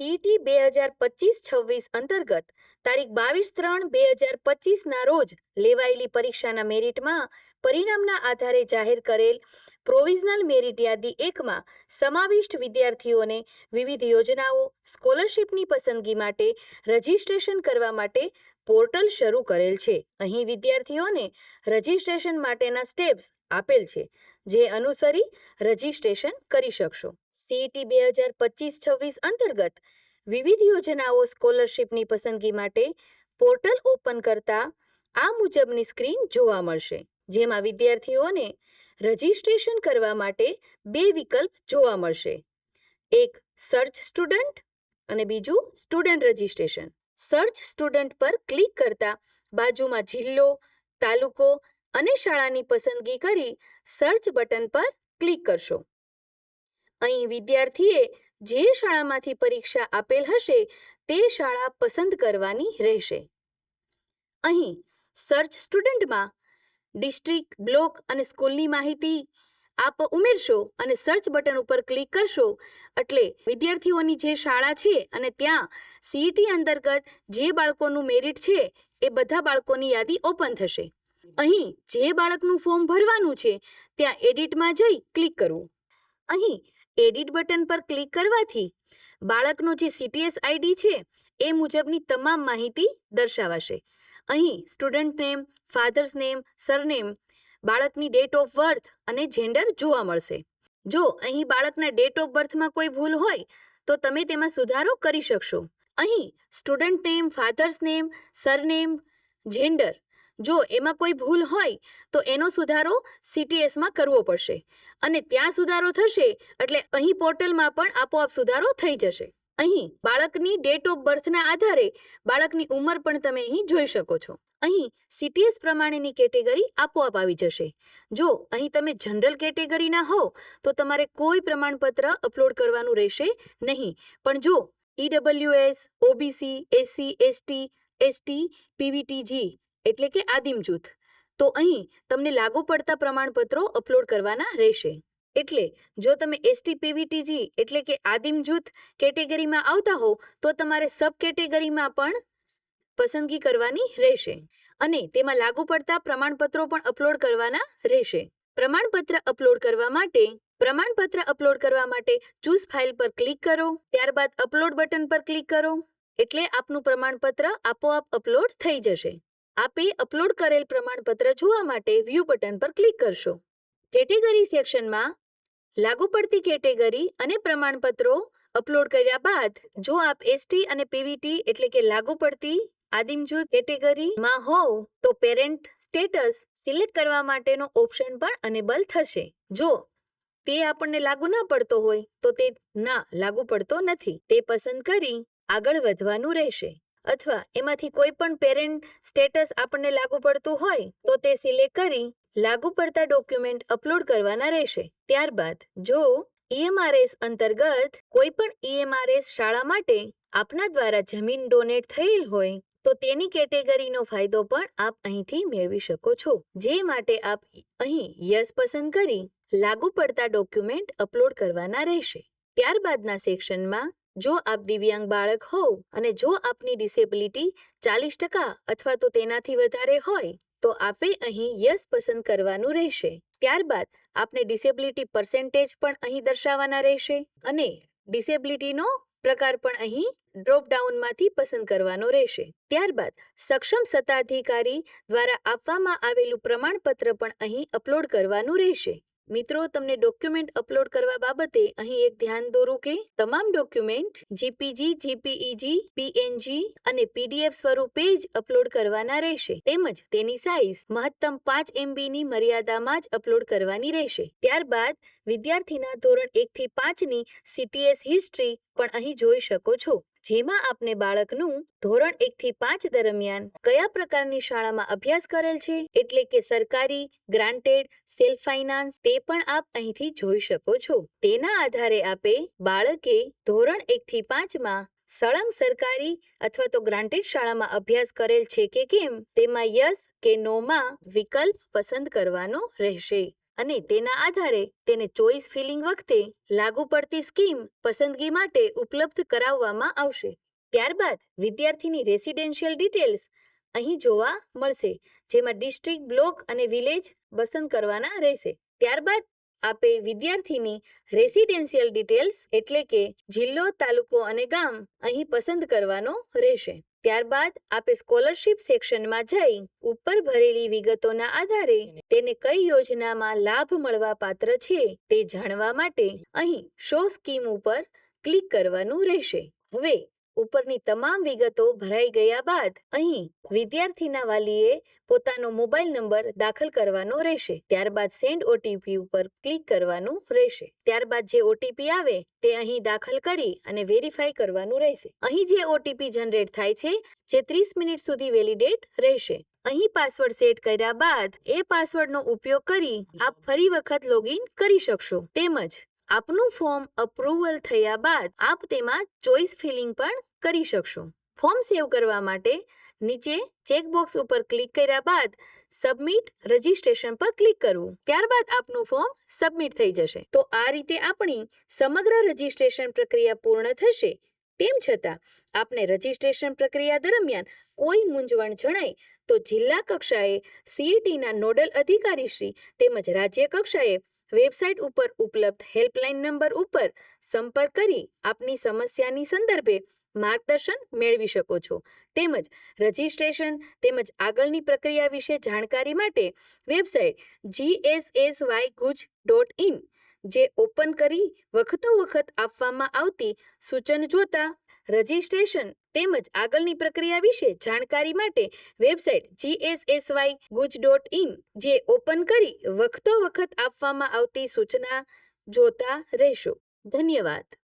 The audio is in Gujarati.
સીઈટી બે હજાર પચીસ છવ્વીસ અંતર્ગત તારીખ બાવીસ ત્રણ બે હજાર પચીસના રોજ લેવાયેલી પરીક્ષાના મેરિટમાં પરિણામના આધારે જાહેર કરેલ પ્રોવિઝનલ મેરિટ યાદી એકમાં સમાવિષ્ટ વિદ્યાર્થીઓને વિવિધ યોજનાઓ, સ્કોલરશીપની પસંદગી માટે રજિસ્ટ્રેશન કરવા માટે પોર્ટલ શરૂ કરેલ છે. અહીં વિદ્યાર્થીઓને રજિસ્ટ્રેશન માટેના સ્ટેપ્સ આપેલ છે. જે અનુસરી રજિસ્ટ્રેશન કરી શકશો. સીઈટી બે હજાર પચીસ છવ્વીસ અંતર્ગત વિવિધ યોજનાઓ સ્કોલરશીપની પસંદગી માટે પોર્ટલ ઓપન કરતા આ મુજબની સ્ક્રીન જોવા મળશે, જેમાં વિદ્યાર્થીઓને રજિસ્ટ્રેશન કરવા માટે બે વિકલ્પ જોવા મળશે. એક, સર્ચ સ્ટુડન્ટ અને બીજું, સ્ટુડન્ટ રજિસ્ટ્રેશન. સર્ચ સ્ટુડન્ટ પર ક્લિક કરતા બાજુમાં જિલ્લો, તાલુકો અને શાળાની પસંદગી કરી સર્ચ બટન પર ક્લિક કરશો. અહીં વિદ્યાર્થીએ જે શાળામાંથી પરીક્ષા આપેલ હશે તે શાળા પસંદ કરવાની રહેશે. અહીં સર્ચ સ્ટુડન્ટમાં ડિસ્ટ્રિક્ટ, બ્લોક અને સ્કૂલની માહિતી આપ ઉમેરશો અને સર્ચ બટન ઉપર ક્લિક કરશો એટલે વિદ્યાર્થીઓની જે શાળા છે અને ત્યાં સીઈટી અંતર્ગત જે બાળકોનું મેરિટ છે એ બધા બાળકોની યાદી ઓપન થશે. અહીં જે બાળકનું ફોર્મ ભરવાનું છે, ત્યાં એડિટમાં જઈ ક્લિક કરવું અહીં એડિટ બટન પર ક્લિક કરવાથી બાળકનો જે સીટીએસ આઈડી છે, એ મુજબની તમામ માહિતી દર્શાવાશે. અહીં student name father's name surname બાળકની ડેટ ઓફ બર્થ અને જેન્ડર જોવા મળશે. જો અહીં બાળકના ડેટ ઓફ બર્થમાં કોઈ ભૂલ હોય, તો તમે તેમાં સુધારો કરી શકશો. અહીં student name father's name surname gender જો એમાં કોઈ ભૂલ હોય, તો એનો સુધારો સીટીએસમાં કરવો પડશે. અને ત્યાં સુધારો થશે, એટલે અહીં પોર્ટલમાં પણ આપોઆપ સુધારો થઈ જશે. અહીં, બાળકની ડેટ ઓફ બર્થના આધારે બાળકની ઉંમર પણ તમે અહીં જોઈ શકો છો. અહીં સીટીએસ પ્રમાણેની કેટેગરી આપોઆપ આવી જશે. જો અહીં તમે જનરલ કેટેગરીના હો, તો તમારે કોઈ પ્રમાણપત્ર અપલોડ કરવાનું રહેશે નહીં. પણ જો EWS OBC SC ST ST PVTG એટલે કે આદિમ જૂથ. તો અહીં તમને લાગુ પડતા પ્રમાણપત્રો અપલોડ કરવાના રહેશે. એટલે જો તમે એસટી પીવીટીજી એટલે કે આદિમ જૂથ કેટેગરીમાં આવતા હો તો તમારે સબ કેટેગરીમાં પણ પસંદગી કરવાની રહેશે. અને તેમાં લાગુ પડતા પ્રમાણપત્રો પણ અપલોડ કરવાના રહેશે. પ્રમાણપત્ર અપલોડ કરવા માટે, પ્રમાણપત્ર અપલોડ કરવા માટે ચૂઝ ફાઇલ પર ક્લિક કરો, ત્યારબાદ અપલોડ બટન પર ક્લિક કરો, એટલે આપનું પ્રમાણપત્ર આપોઆપ અપલોડ થઈ જશે. આપે અપલોડ કરેલ પ્રમાણપત્ર જોવા માટે વ્યૂ બટન પર ક્લિક કરશો. કેટેગરી સેક્શનમાં લાગુ પડતી કેટેગરી અને પ્રમાણપત્રો અપલોડ કર્યા બાદ જો આપ એસટી અને પીવીટી એટલે કે લાગુ પડતી આદિમ કેટેગરીમાં હોવ તો પેરેન્ટ સ્ટેટસ સિલેક્ટ કરવા માટેનો ઓપ્શન પણ અનેબલ થશે. જો તે આપણને લાગુ ન પડતો હોય તો તે ના લાગુ પડતો નથી. તે પસંદ કરી આગળ વધવાનું રહેશે. અથવા એમાંથી કોઈ પણ પેરેન્ટ સ્ટેટસ આપણને લાગુ પડતું હોય, તો તે સિલેક્ટ કરી લાગુ પડતા ડોક્યુમેન્ટ અપલોડ કરવાના રહેશે. ત્યારબાદ, જો ઈએમઆરએસ અંતર્ગત કોઈ પણ ઈએમઆરએસ શાળા માટે આપના દ્વારા જમીન ડોનેટ થયેલ હોય, તો તેની કેટેગરીનો ફાયદો પણ આપ અહીંથી મેળવી શકો છો. જે માટે આપ અહીં યસ પસંદ કરી લાગુ પડતા ડોક્યુમેન્ટ અપલોડ કરવાના રહેશે. ત્યારબાદના સેક્શનમાં જો આપ દિવ્યાંગ બાળક હોવ અને જો આપની ડિસેબિલિટી ચાલીસ ટકા અથવા તો તેનાથી વધારે હોય, તો આપે અહીં યસ પસંદ કરવાનું રહેશે. ત્યારબાદ આપને ડિસેબિલિટી પર્સેન્ટેજ પણ અહીં દર્શાવવાના રહેશે અને ડિસેબિલિટીનો પ્રકાર પણ અહીં ડ્રોપ ડાઉનમાંથી પસંદ કરવાનો રહેશે. ત્યારબાદ સક્ષમ સત્તાધિકારી દ્વારા આપવામાં આવેલું પ્રમાણપત્ર પણ અહીં અપલોડ કરવાનું રહેશે. મિત્રો, તમને ડોક્યુમેન્ટ અપલોડ કરવા બાબતે અહીં એક ધ્યાન દોરું કે તમામ ડોક્યુમેન્ટ જીપીજી જીપીઈજી પીએનજી અને પીડીએફ સ્વરૂપે જ અપલોડ કરવાના રહેશે. તેમજ તેની સાઇઝ મહત્તમ પાંચ એમબીની મર્યાદામાં જ અપલોડ કરવાની રહેશે. ત્યારબાદ વિદ્યાર્થીના ધોરણ એક થી પાંચની સીટીએસ હિસ્ટ્રી પણ અહીં જોઈ શકો છો. જેમાં આપને બાળકનું ધોરણ એક થી પાંચ દરમિયાન કયા પ્રકારની શાળામાં અભ્યાસ કરેલ છે? એટલે કે સરકારી, ગ્રાન્ટેડ, સેલ્ફ ફાઇનાન્સ તે પણ આપ અહીંથી જોઈ શકો છો. તેના આધારે આપે બાળકે ધોરણ એક થી પાંચમાં સળંગ સરકારી અથવા તો ગ્રાન્ટેડ શાળામાં અભ્યાસ કરેલ છે કે કેમ? તેમાં યસ કે નોમાં વિકલ્પ પસંદ કરવાનો રહેશે. અને તેના આધારે તેને ચોઇસ ફિલિંગ વખતે લાગુ પડતી સ્કીમ પસંદગી માટે ઉપલબ્ધ કરાવવામાં આવશે. ત્યારબાદ વિદ્યાર્થીની રેસિડેન્શિયલ ડિટેલ્સ અહીં જોવા મળશે, જેમાં ડિસ્ટ્રિક્ટ, બ્લોક અને વિલેજ પસંદ કરવાના રહેશે. ત્યારબાદ આપે વિદ્યાર્થીની રેસિડેન્શિયલ ડિટેલ્સ એટલે કે જિલ્લો, તાલુકો અને ગામ અહીં પસંદ કરવાનો રહેશે. ત્યારબાદ આપે સ્કોલરશીપ સેક્શનમાં જઈ ઉપર ભરેલી વિગતોના આધારે તેને કઈ યોજનામાં લાભ મળવા પાત્ર છે તે જાણવા માટે અહીં શો સ્કીમ ઉપર ક્લિક કરવાનું રહેશે. હવે ઉપરની તમામ વિગતો ભરાઈ ગયા બાદ અહીં વિદ્યાર્થીના વાલીએ પોતાનો મોબાઈલ નંબર દાખલ કરવાનો રહેશે. ત્યારબાદ સેન્ડ ઓટીપી ઉપર ક્લિક કરવાનું રહેશે. ત્યારબાદ જે ઓટીપી આવે તે અહીં દાખલ કરી અને વેરીફાઈ કરવાનું રહેશે. અહીં જે ઓટીપી જનરેટ થાય છે જે ત્રીસ મિનિટ સુધી વેલિડેટ રહેશે. અહીં પાસવર્ડ સેટ કર્યા બાદ એ પાસવર્ડનો ઉપયોગ કરી આપ ફરી વખત લોગિન કરી શકશો. તેમજ આપનું ફોર્મ અપ્રુવલ થયા બાદ આપ તેમાં ચોઇસ ફિલિંગ પણ કરી શકશો. ફોર્મ સેવ કરવા માટે નીચે ચેકબોક્સ ઉપર ક્લિક કર્યા બાદ સબમિટ રજિસ્ટ્રેશન પર ક્લિક કરવું. ત્યારબાદ આપનું ફોર્મ સબમિટ થઈ જશે. તો આ રીતે આપણી સમગ્ર રજિસ્ટ્રેશન પ્રક્રિયા પૂર્ણ થશે. તેમ છતાં, આપને રજિસ્ટ્રેશન પ્રક્રિયા દરમિયાન કોઈ મૂંઝવણ જણાય તો જિલ્લા કક્ષાએ સીઈટીના નોડલ અધિકારી શ્રી તેમજ રાજ્ય કક્ષાએ વેબસાઇટ ઉપર ઉપલબ્ધ હેલ્પલાઇન નંબર ઉપર સંપર્ક કરી આપની સમસ્યાની સંદર્ભે માર્ગદર્શન મેળવી શકો છો. તેમજ રજિસ્ટ્રેશન તેમજ આગળની પ્રક્રિયા વિશે જાણકારી માટે website GSSY guj dot in, જે ઓપન કરી વખતો વખત આપવામાં આવતી સૂચન જોતા રજિસ્ટ્રેશન તેમજ આગળની પ્રક્રિયા વિશે જાણકારી માટે website GSSY guj dot in, જે ઓપન કરી વખતો વખત આપવામાં આવતી સૂચના જોતા રહેશો. ધન્યવાદ.